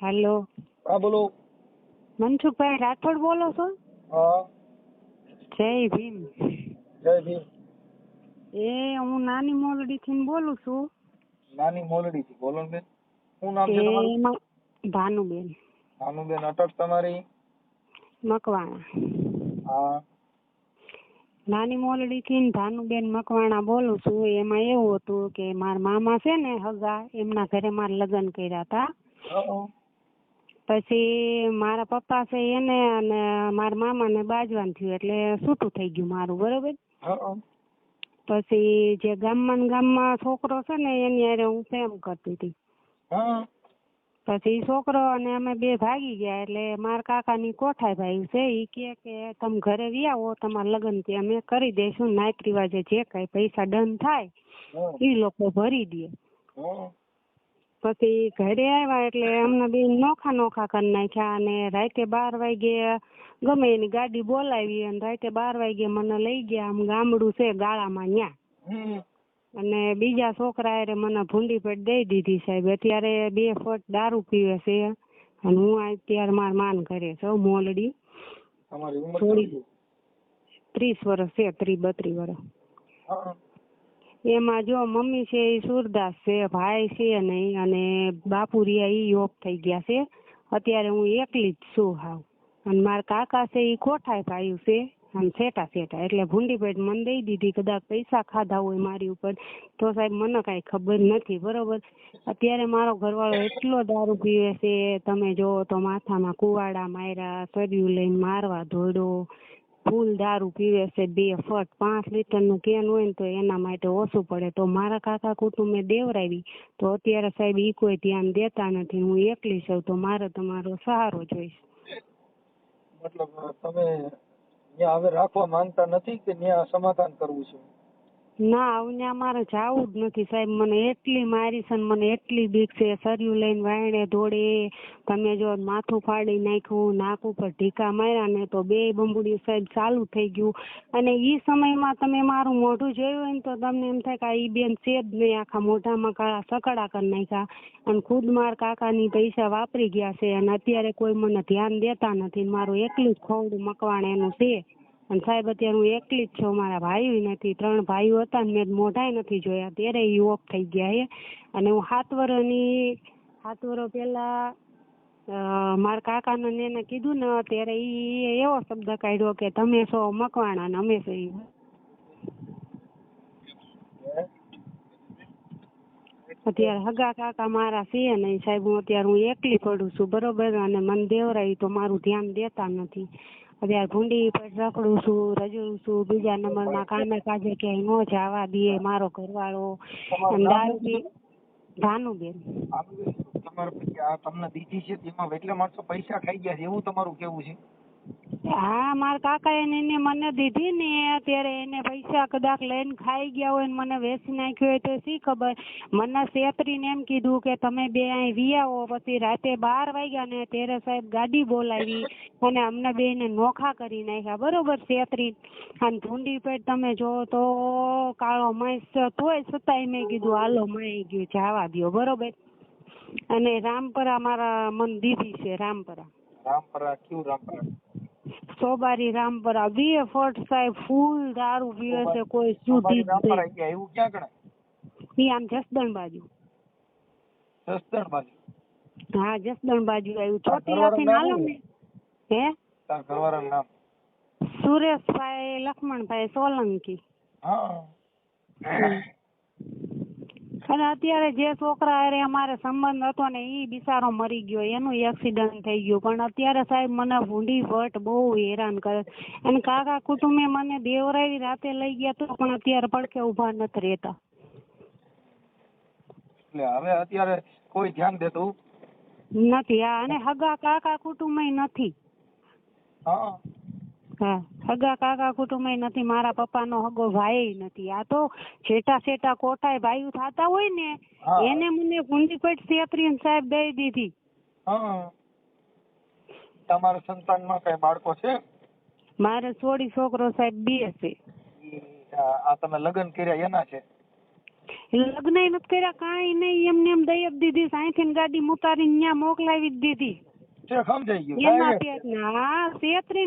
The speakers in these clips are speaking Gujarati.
હેલો. હા બોલો. મનસુખભાઈ રાઠોડ બોલો છો? હા. જય ભીમ. જય ભીમ. એ હું નાની મોલડી થી બોલું છું. નાની મોલડી થી બોલો બેન. શું નામ છે તમારું? ભાનુબેન. ભાનુબેન અટક તમારી? મકવાણા. હા. નાની મોલડી થી ભાનુબેન મકવાણા બોલું છું. એમાં એવું હતું કે મારા મામા છે ને હગા એમના ઘરે મારે લગ્ન કર્યા હતા. પછી મારા પપ્પા છે એને અને મારા મામા ને બાજવાન થયું એટલે છૂટું થઈ ગયું મારું બરોબર? પછી જે ગામમાં ને ગામમાં છોકરો છે ને એની હારે હું પ્રેમ કરતી હતી. પછી છોકરો અને અમે બે ભાગી ગયા એટલે મારા કાકાની કોઠાઈ ભાઈ છે ઈ કે કે તમે ઘરે આવો તમારા લગ્ન ત્યાં અમે કરી દઈશું નાત રિવાજે જે કાંઈ પૈસા ડન થાય એ લોકો ભરી દે. પછી ઘરે આવ્યા એટલે અમને બે નોખા નોખા કરી નાખ્યા અને રાતે બાર વાગે ગમે એની ગાડી બોલાવી અને રાતે બાર વાગે મને લઈ ગયા. આમ ગામડું છે ગાળામાં ન્યા. અને બીજા છોકરા એ મને ભૂંડી પેટ દઈ દીધી સાહેબ. અત્યારે બે ફટ દારૂ પીવે છે અને હું અત્યારે માર માન કરે છું મોલડી તમારી ઉંમર થોડી. ત્રીસ વર્ષ છે ત્રીસ બત્રીસ વર્ષ. એમાં જો મમ્મી છે એ સુરદાસ છે, ભાઈ છે નહીં અને બાપુ એ ઓફ થઈ ગયા છે. અત્યારે હું એકલી જ છું હાવ. અને મારા કાકા છે એ કોઠાય ભાઈ છે, આમ સેટા સેટા એટલે ભૂંડી મને દઈ દીધી, કદાચ પૈસા ખાધા હોય મારી ઉપર. તો સાહેબ મને કાંઈ ખબર નથી, બરોબર? અત્યારે મારો ઘરવાળો એટલો દારૂ પીવે છે, તમે જો તો માથામાં કુવાડા માર્યા સર્યું લઈને મારવા દોડ્યો. ફૂલ દારૂ પીવે છે, બે ફટ, પાંચ લીટરનું કેન હોય ને તો એના માટે ઓછું પડે. તો મારા કાકા કુટુંબે દેવરાવી. તો અત્યારે સાહેબ ઈ કોઈ ધ્યાન દેતા નથી, હું એકલી છું, તો મારે તમારો સહારો જોઈશ. મતલબ તમે ત્યાં હવે રાખવા માંગતા નથી કે ત્યાં સમાધાન કરવું છે? ના અહીંયા મારે જાવું જ નથી સાહેબ. મને એટલી મારી છે મને એટલી બીક છે. સરિયું લઈને વાયણે ધોડે તમે જો માથું ફાડી નાખ્યું, નાક ઉપર ઢીકા માર્યા ને તો બે બંબુડી સાહેબ ચાલુ થઈ ગયું. અને ઈ સમયમાં તમે મારું મોઢું જોયું હોય ને તો તમને એમ થાય કે ઈ બેન છે જ નહીં. આખા મોઢામાં કાળા સકડા કરી નાખ્યા. અને ખુદ માર કાકાની પૈસા વાપરી ગયા છે. અને અત્યારે કોઈ મને ધ્યાન દેતા નથી મારું એકલું જ ખોવડું મકવાણ એનું છે. અને સાહેબ, અત્યારે હું એકલી જ છું. મારા ભાઈ નથી. ત્રણ ભાઈઓ હતા ને મેં મોઢાય નથી જોયા. ત્યારે ઓફ થઈ ગયા છે અને હું સાત વર્ષની સાત વર્ષ પહેલા મારા કાકાને ને એને કીધું ને, ત્યારે ઈ એવો શબ્દ કાઢ્યો કે, તમે છો મકવાણા ને અમે છો અત્યારે હગા કાકા મારા છે નહીં સાહેબ, હું અત્યારે હું એકલી પડું છું, બરોબર? અને મને દેવરાય તો મારું ધ્યાન દેતા નથી. અત્યારે ભૂંડી પર રખડું છું રજડું છું બીજા નંબરમાં કામે કાજે ક્યાંય નો જવા દે મારો ઘરવાળો. બેન દારૂ પી ભાનુબેન તમારે આ તમને બીજી છે તેમાં એટલા માણસો પૈસા ખાઈ ગયા છે એવું તમારું કેવું છે? હા, મારા કાકા એને એને મને દીધી ને ત્યારે એને પૈસા કદાચ લઈને ખાઈ ગયા હોય ને મને વેચી નાખ્યો હોય તો શી ખબર? મને છેતરીને એમ કીધું કે તમે બે અહીં વિયાવો પછી રાતે બાર વાગ્યા ને ત્યારે સાહેબ ગાડી બોલાવી અને અમને બેને નોખા કરી નાખ્યા. બરોબર, શેતરી? અને ભૂંડી પેટ તમે જો તો કાળો મહેશ તોય છતાંય મેં કીધું, હાલો, મળી ગયું, જવા દ્યો. બરોબર? અને રામપરા મારા મન દીધી છે, રામપરા. રામપરા, કયું રામપરા? સોબારી રામપરા એ ફટ સાહેબ ફૂલ દારૂ પીવે છે કોઈ સુધી એવું ક્યાં ગણાય? ઈ આમ જસદણ બાજુ. જસદણ બાજુ. હા જસદણ બાજુ આવ્યું. ચોટીલાથી ઘરવાળાનું નાલો ને હે? તાર ઘરવાળાનું નામ? સુરેશભાઈ લક્ષ્મણભાઈ સોલંકી. હા અને અત્યારે જે છોકરા અરે અમારે સંબંધ હતો ને એ બિચારો મરી ગયો એનું એક્સિડન્ટ થઈ ગયું. પણ અત્યારે સાહેબ મને ભૂંડી ભટ્ટ બહુ હેરાન કરે અને કાકા કુટુંબે મને દેવરાવી રાતે લઈ ગયા તો પણ અત્યારે પડખે ઊભા નથી રહેતા. એટલે હવે અત્યારે કોઈ ધ્યાન દેતું? નથી હા અને હગા કાકા કુટુંબય નથી. હા. હા. હગા કાકા કુટુંબય નથી મારા પપ્પાનો હગો ભાઈ નથી. આ તો છેટા છેટા કોટાય ભાઈઓ થતા હોય ને એને મને ગુંડી પેટ છેતરીને સાહેબ દઈ દીધી. હા. તમારા સંતાનમાં કઈ બાળકો છે? મારે સોળી છોકરો સાહેબ બે છે. આ તમે લગ્ન કર્યા એના છે? લગ્ન નથી કર્યા કાંઈ નહીં એમને એમ દઈ દીધી સાંઈથી ગાડી મુતારી ત્યાં મોકલાવી દીધી.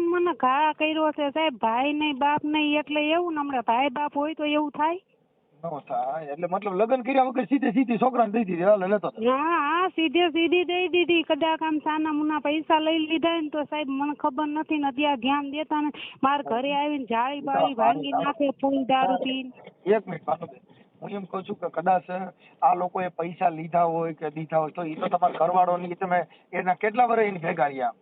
મને ઘા કર્યો છે સાહેબ. ભાઈ નહીં બાપ નહીં એટલે એવું ને હમણાં ભાઈ બાપ હોય તો એવું થાય. એટલે મતલબ લગ્ન કર્યા વગર સીધે સીધી છોકરાને દઈ દીધી હાલ લેતો હા હા સીધે સીધી દઈ દીધી. કદાચ આમ સાના મુના પૈસા લઈ લીધા ને તો સાહેબ મને ખબર નથી ને ત્યાં ધ્યાન દેતા ને. મારા ઘરે આવીને જાળી બાળી ભાંગી નાખે ફૂલ દારૂ પીને. એક મિનિટ હું એમ કહું છું કે કદાચ આ લોકોએ પૈસા લીધા હોય કે દીધા હોય તો એ તો તમારા ઘરવાળો ની તમે એના કેટલા વર્ષ એની ભેગા રહ્યા?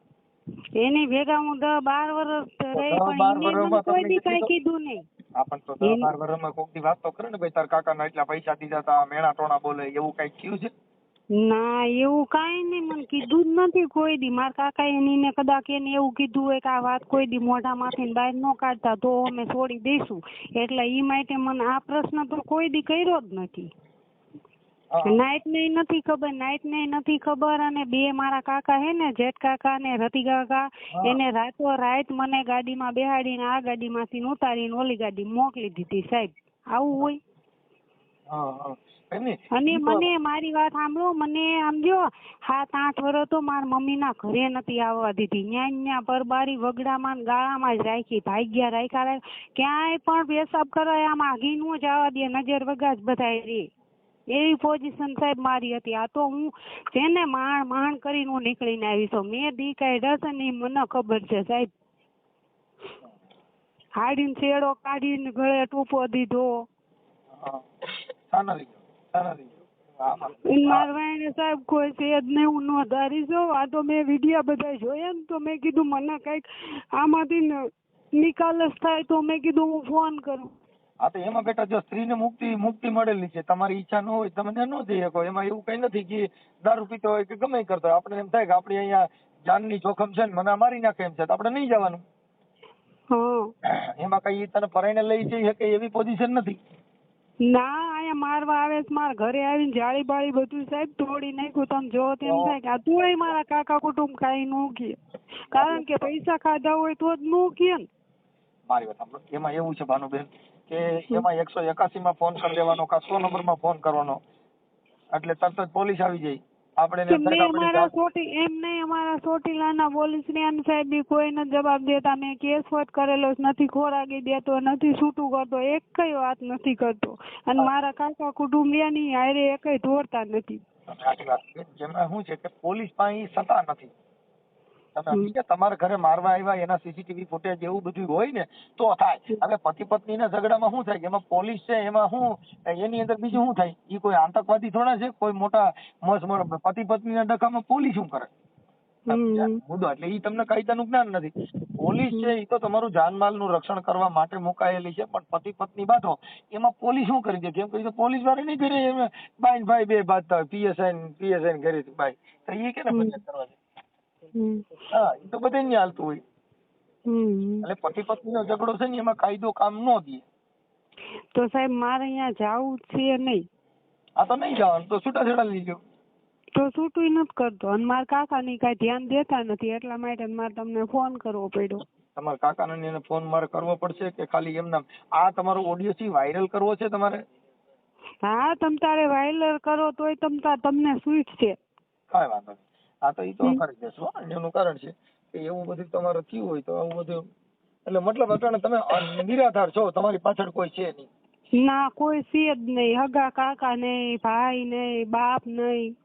એની ભેગા હું દસ બાર વર્ષ રહી પણ કોઈ દી કઈ કીધું નહીં. આપણ તો દસ. બાર વર્ષમાં કોક દી વાત તો કરે ને ભાઈ તાર કાકા ના એટલા પૈસા દીધા તા મેણા ટોણા બોલે એવું કઈ થયું છે? ના એવું કાંઈ નહીં. મને કીધું જ નથી કોઈ દી. મારા કાકાએ એને કદાચ એને એવું કીધું હોય કે આ વાત કોઈ દી મોઢામાંથી માંથી બહાર ન કાઢતા તો અમે છોડી દઈશું. એટલે ઈ માટે મને આ પ્રશ્ન તો કોઈ દી કર્યો જ નથી. નાઈટ ને નથી ખબર નાઈટ ને નથી ખબર અને બે મારા કાકા હે ને જેઠ કાકા ને રતિ કાકા એને રાતો રાત મને ગાડીમાં બેહાડીને આ ગાડીમાંથી ઉતારીને ઓલી ગાડી મોકલી દીધી સાહેબ. આવું હોય. અને મને મારી વાત સાંભળો મને સમજો સાત આઠ વર્ષ તો મારા મમ્મીના ઘરે નથી આવવા દીધી. ન્યા ને ન્યા પરબારી વગડામાં ગાળામાં જ રાખી ભાગ્યા રાખ્યા ક્યાંય પણ પેશાબ કરાય આમ આગીનું જ જવા દે નજર વગા જ બધાય રે. એવી પોઝિશન સાહેબ મારી હતી. આ તો હું જેને માણ માણ કરીને હું નીકળીને આવી છું. મેં દી કાઢ્યા છે ને મને ખબર છે સાહેબ. હાડીને છેડો કાઢીને ગળે ટૂંપો દીધો. હા. શાના રહી ગયો? શાના રહી ગયો? હા, હા. મારા વાંહે સાહેબ કોઈ છે જ નહીં હું નોંધારી છું આ તો મેં વિડિયા બધા જોયા ને તો મેં કીધું મને કંઈક આમાંથી ન- નિકાલ જ થાય તો મેં કીધું હું ફોન કરું હા તો એમાં બેટા જો સ્ત્રીને મુક્તિ મુક્તિ મળેલી છે તમારી ઈચ્છા ન હોય તમે ન જઈ શકો એમાં એવું કઈ નથી કે દારૂ પીતો હોય કે ગમે કરતો હોય આપણે એમ થાય કે આપણે અહીંયા જાનની જોખમ છે ને મને મારી નાખે એમ છે તો આપણે નહીં જવાનું એમાં કઈ તને પરાઈને લઈ જઈ શકે એવી પોઝિશન નથી ના અહીંયા મારવા આવે છે મારા ઘરે આવીને જાળી બાળી બધું સાહેબ તોડી નાખ્યું. તમે જો તેમ થાય કે આ તું મારા કાકા કુટુંબ કઈ નું કે કારણ કે પૈસા ખાધા હોય તો જ નું કે ને. મારી વાત સાંભળો. એમાં એવું છે ભાનુબેન કે એમાં એકસો એકાસી માં ફોન કરી દેવાનો કાં સો નંબરમાં ફોન કરવાનો. એટલે તરત જ પોલીસ આવી જાય. આપણે એમ અમારા એમ નહીં અમારા સોટીલાના પોલીસ ને સાહેબ કોઈને કોઈ જવાબ દેતા મેં કેસ ફોટ કરેલો નથી ખોરાકી દેતો નથી છૂટું કરતો એકય વાત નથી કરતો. અને મારા કાકા કુટુંબિયાની હારે એકય દોડતા નથી. જેમાં શું છે કે પોલીસ પાસે સત્તા નથી. તમે સમજી? તમારા ઘરે મારવા આવ્યા એના સીસીટીવી ફૂટેજ એવું બધું હોય ને તો થાય. હવે પતિ પત્નીના ઝઘડામાં શું થાય? એમાં પોલીસ છે એમાં શું? એની અંદર બીજું શું થાય? એ કોઈ આતંકવાદી થોડા છે? કોઈ મોટા મસ પતિ પત્ની ના ડખામાં પોલીસ શું કરે? મુદ્દો એટલે ઈ તમને કાયદાનું જ્ઞાન નથી. પોલીસ છે એ તો તમારું જાનમાલનું રક્ષણ કરવા માટે મુકાયેલી છે પણ પતિ પત્ની બાંધો એમાં પોલીસ શું કરી દે? કેમ કરી પોલીસવાળા નહીં કરે એમ ભાઈ બે બાંધતા હોય પીએસઆઈ પીએસઆઈ ઘરે બાઈ તો એ કેને ફરિયાદ કરવા હમ. હા એ તો બધે ન્યા હાલતું હોય. એટલે પતિ પત્નીનો ઝઘડો છે ને એમાં કાયદો કામ ન દે. તો સાહેબ મારે અહીંયા જાવું છે નહીં? આ તો નહીં જવાનું તો છૂટાછેડા લીધો તો છૂટું નથી કરતો. અને મારા કાકાની કઈ ધ્યાન દેતા નથી એટલા માટે મારે તમને ફોન કરવો પડ્યો. તમારા કાકા ને એને ફોન મારે કરવો પડશે કે ખાલી એમના આ તમારો ઓડિયો થી વાયરલ કરવો છે તમારે? હા તમ તારે વાયરલ કરો તોય તમ તાર તમને સ્વીટ છે. કાંઈ વાંધો નહીં. હા તો ઈ તો. કરી દેશું એનું કારણ છે કે એવું બધું તમારે થયું હોય તો આવું બધું એટલે મતલબ અટાણે તમે નિરાધાર છો તમારી પાછળ કોઈ છે નહીં ના કોઈ છે જ નહીં હગા કાકા નહીં ભાઈ નહીં બાપ નહીં.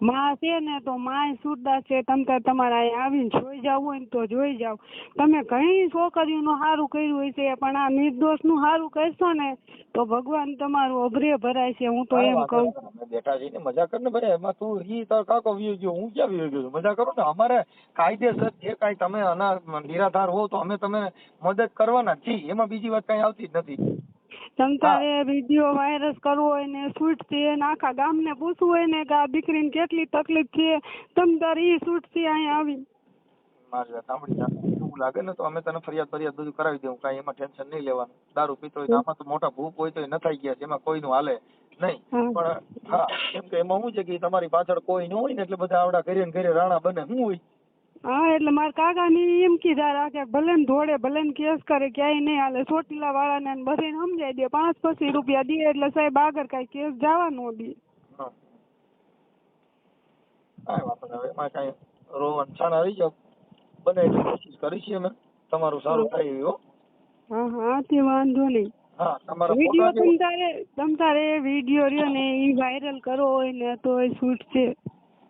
માં છે ને તો માય સુરદાસ છે તમે તમારે અહીંયા આવીને જોઈ જાવ હોય ને તો જોઈ જાવ. તમે ઘણી છોકરીઓનું સારું કર્યું હોય છે પણ આ નિર્દોષનું સારું કરશો ને તો ભગવાન તમારું અભરે ભરાય છે હું તો એમ કહું. બેઠા છીએ મજા કર ને ભાઈ એમાં તું ઈ તારો કાકો વિયો ગયો હું ક્યાં વિયો ગયો? મજા કરો ને અમારે કાયદેસર જે કાંઈ તમે અના નિરાધાર હો તો અમે તમે મદદ કરવાના જ છીએ એમાં બીજી વાત કાંઈ આવતી જ નથી. તમ તારે વીડિયો વાયરસ કરવો હોય ને શૂટ છે ને આખા ગામને પૂછવું હોય ને કે આ દીકરીને કેટલી તકલીફ છે તમ તારે ઈ શૂટ છે અહીંયા આવી. મારી વાત સાંભળી જા. એવું લાગે ને તો અમે તને ફરિયાદ ફરિયાદ બધું કરાવી દઉં કાંઈ એમાં ટેન્શન નહીં લેવાનું. દારૂ પીતો હોય તો આમાં તો મોટા ભૂખ હોય તો એ નથાઈ ગયા છે એમાં કોઈનું હાલે નહીં. પણ હા કેમ કે એમાં શું છે કે તમારી પાછળ કોઈ ન હોય ને એટલે બધા આવડા ઘરે ઘરે રાણા બને. શું હોય? હા એટલે મારા કાકાને એમ કીધા રાખે ભલે ને ભલે ને કેસ કરે ક્યાંય નહીં હાલે. ચોટીલા વાળાને ને બધાને સમજાઈ દે. પાંચ પચીસ રૂપિયા દે એટલે સાહેબ આગળ કાંઈ કેસ જવા ન દે. કાંઈ વાંધો નહીં. એમાં કાંઈ રોવાનું છાણા રહી જાવ. બને એટલી કોશિશ કરીશું અમે. તમારું સારું થાય એવી હો. હા હા તે વાંધો નહીં. હા તમારા વીડિયો તમ તારે તમ તારે વીડિયો રહ્યો ને એ વાયરલ કરો હોય ને તો એ શૂટ છે.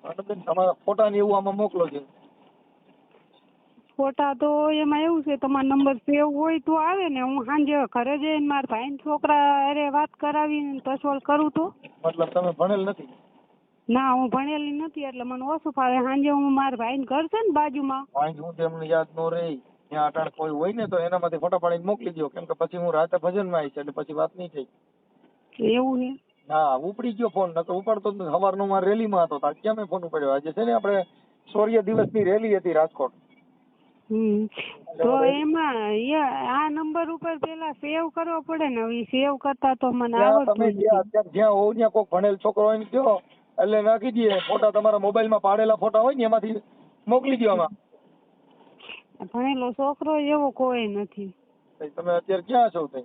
તમારા ફોટા ને એવું આમાં મોકલો છે ફોટા તો એમાં એવું છે તમારો નંબર સેવ હોય તો આવે ને હું સાંજે ઘરે જઈને મારા ભાઈ છોકરા અરે વાત કરાવી તસવલ કરું તો. મતલબ તમે ભણેલ નથી? ના હું ભણેલી નથી એટલે મને ઓછું ફાવે. સાંજે હું મારા ભાઈ ઘર છે ને બાજુમાં. વાંજ હું તેમને યાદ નો રહી ત્યાં અટાણ કોઈ હોય ને તો એનામાંથી ફોટા પાડીને મોકલી દો કેમ કે પછી હું રાતે ભજનમાં આવીશ એટલે પછી વાત નહીં થઈ. એવું છે? હા ઉપડી ગયો ફોન નકર ઉપાડતો સવારનો મારે રેલીમાં હતો તો ક્યાં મેં ફોન ઉપાડ્યો? આજે છે ને આપણે શૌર્ય દિવસની રેલી હતી રાજકોટ. હમ. તો એમાં આ નંબર ઉપર પેલા સેવ કરવો પડે ને હવે સેવ કરતા તો મને આવડતું તમે જ્યાં અત્યારે જ્યાં હોવ ત્યાં કોઈક ભણેલ છોકરો હોય ને કયો એટલે નાખી દઈએ. ફોટા તમારા મોબાઈલમાં પાડેલા ફોટા હોય ને એમાંથી મોકલી દો આમાં. ભણેલો છોકરો એવો કોઈ નથી. પછી તમે અત્યારે ક્યાં છો તઈ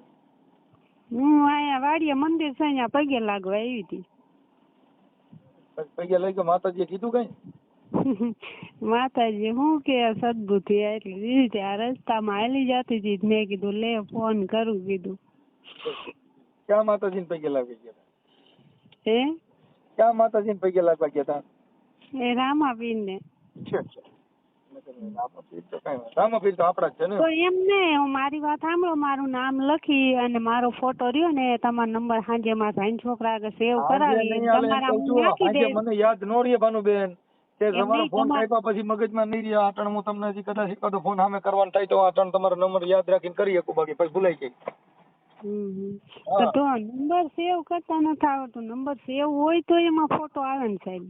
હું અહીંયા વાડીએ મંદિર છે અહીંયા પગે લાગવા આવી હતી. પૈયા લઈ ગયો માતાજીએ કીધું કઈ? માતાજી હું કે સદબુદ્ધિ એટલે દીધી. આ રસ્તામાં હાલી જતી હતી મેં કીધું લે ફોન કરું કીધું. ક્યાં માતાજી પગે લાગી ગયા હે? ક્યાં માતાજી પગે લાગવા ગયા હતા એ રામાપીર ને. મારી વાત સાંભળો. મારું નામ લખી અને મારો ફોટો રહ્યો ને તમારો નંબર સાંજે માં છોકરા સેવ કરાવી. તમારા મને યાદ નો રે ભાનુબેન. તે તમારો ફોન કાપ્યા પછી મગજમાં નહીં રહ્યા. આટણ હું તમને હજી કદાચ એકાદો ફોન સામે કરવાનો થાય તો આટણ તમારો નંબર યાદ રાખીને કરી શકું બાકી. પછી ભૂલાઈ જાય. તો નંબર સેવ કરતા નથી આવડતું. નંબર સેવ હોય તો એમાં ફોટો આવે ને સાહેબ.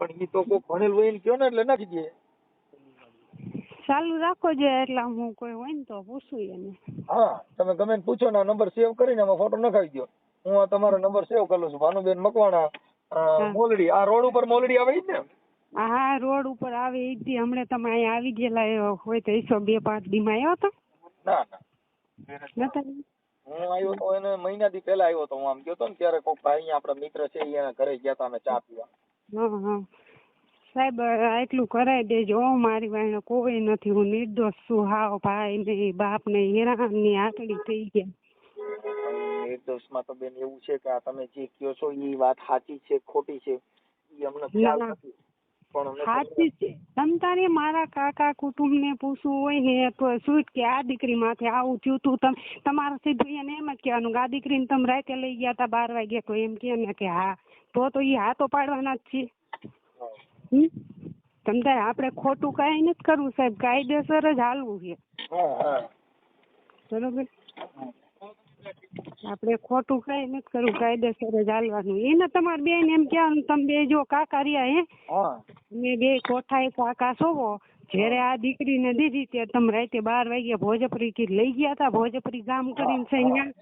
પણ એ તો કોઈ ભણેલ હોય ને કયો ને એટલે નાખી દે. ચાલુ રાખો જે એટલે હું કોઈ હોય ને તો પૂછું એને. હા તમે ગમે પૂછો ને નંબર સેવ કરીને એમાં ફોટો નખાવી દો હું આ તમારો નંબર સેવ કરું છું. ભાનુબેન મકવાણા. મોલડી આ રોડ ઉપર મોલડી આવે છે હા રોડ ઉપર આવે ઈ જ. હમણાં તમે અહીંયા આવી ગયેલા હોય તો એસો બે પાંચ દીમાં આવ્યો હતો? ના ના. હું આવ્યો તો એને મહિનાથી પહેલા આવ્યો તો હું આમ ગયો તો ને ત્યારે કોઈક ભાઈ આપણા મિત્ર છે એના ઘરે ગયા હતા અમે ચા પીવા. સાહેબ એટલું કરાવી દેજો. મારી વાંહે કોઈ નથી. હું નિર્દોષ છું. હાવ ભાઈ ને બાપ ને હેરાનની આકડી થઈ ગયા નિર્દોષમાં તો બેન એવું છે કે આ તમે જે કયો છો એ વાત સાચી છે ખોટી છે એ અમને ખ્યાલ નથી. સાચી છે. તમ તારે મારા કાકા કુટુંબ ને પૂછવું હોય ને તો શું કે આ દીકરી માથે આવું થયું તું? તમે તમારે સીધું એને એમ જ કહેવાનું આ દીકરીને તમે રાતે લઈ ગયા હતા બાર વાગે તો એમ કે ને કે હા. તો તો એ હાથો પાડવાના જ છે. તમ તારે આપણે ખોટું કાંઈ નથી કરવું સાહેબ. કાયદેસર જ હાલવું છે. બરોબર? આપણે ખોટું કઈ નથી કરવું કાયદેસર જ હાલવાનું. એને તમારે બેન એમ કહેવાનું તમે બે જો કાકા રહ્યા હે. તમે બે કોઠા કાકા સોવો. જ્યારે આ દીકરીને દીધી ત્યારે તમે રાતે બાર વાગ્યા ભોજપરી કીધ લઈ ગયા હતા. ભોજપરી ગામ કરીને છે અહીંયા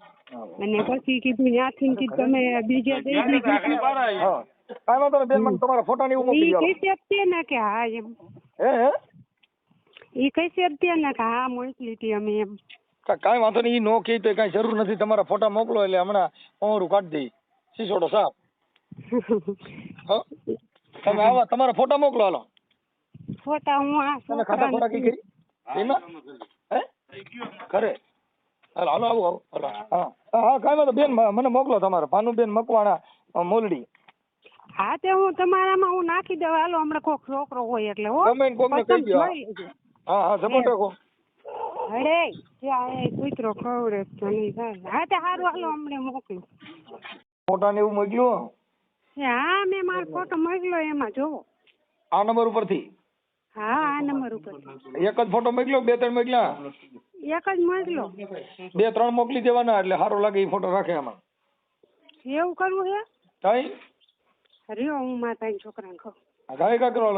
અને પછી કીધું ત્યાંથી કીધું તમે બીજે દઈ દીધી. હા. કાંઈ બેન મને તમારા ફોટા ને એવું ઈ કઈ છે ને કે હા એમ. હે ઈ કઈ છે ને કે હા મોકલી હતી અમે એમ. કાંઈ વાંધો નહીં નો કહે તો કાંઈ જરૂર નથી. તમારા ફોટા મોકલો એટલે હમણાં ઓરું કાઢી દઈ સિસોડો હો? તમે આવા તમારા ફોટા મોકલો હાલો. ફોટા હું આ તમે ખાતા ખોરાક કરી? એમાં? હે? કરે હાલો હાલો આવો આવો. હાલો હા. હા કાંઈ વાંધો બેન મને મોકલો તમારે. ભાનુબેન મકવાણા મોલડી. હા તે હું તમારામાં હું નાખી દઉં. હાલો હમણાં કોક છોકરો હોય એટલે હો. તમે કોકને કહી લેજો. હા હા જમો રાખો અરે ત્યાં કૂતરો ખવડે તો નહીં થાય. હા તે સારું હાલો હમણાં મોકલું. ફોટા ને એવું મોકલ્યું? હા મેં મારો ફોટો મોકલ્યો એમાં જોવો આ નંબર ઉપરથી? હા આ નંબર ઉપર એક જ ફોટો મોકલ્યો બે ત્રણ મોકલ્યા? એક જ મોકલો બે ત્રણ મોકલી દેવાના એટલે સારો લાગે એ ફોટો રાખે આમાં. એવું કરવું છે કાંઈ રહ્યો હું મારા છોકરાને કહું. ગાય કા કરો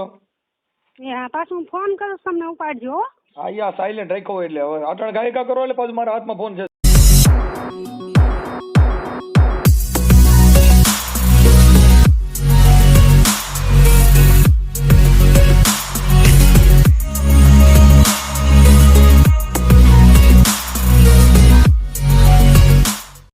એ હા પાછું ફોન કરું તમને ઉપાડજો હો. હા યા સાયલેન્ટ રાખ્યો હોય એટલે. હવે અટાણે ગાયકા કરો એટલે પાછું મારા હાથમાં ફોન છે.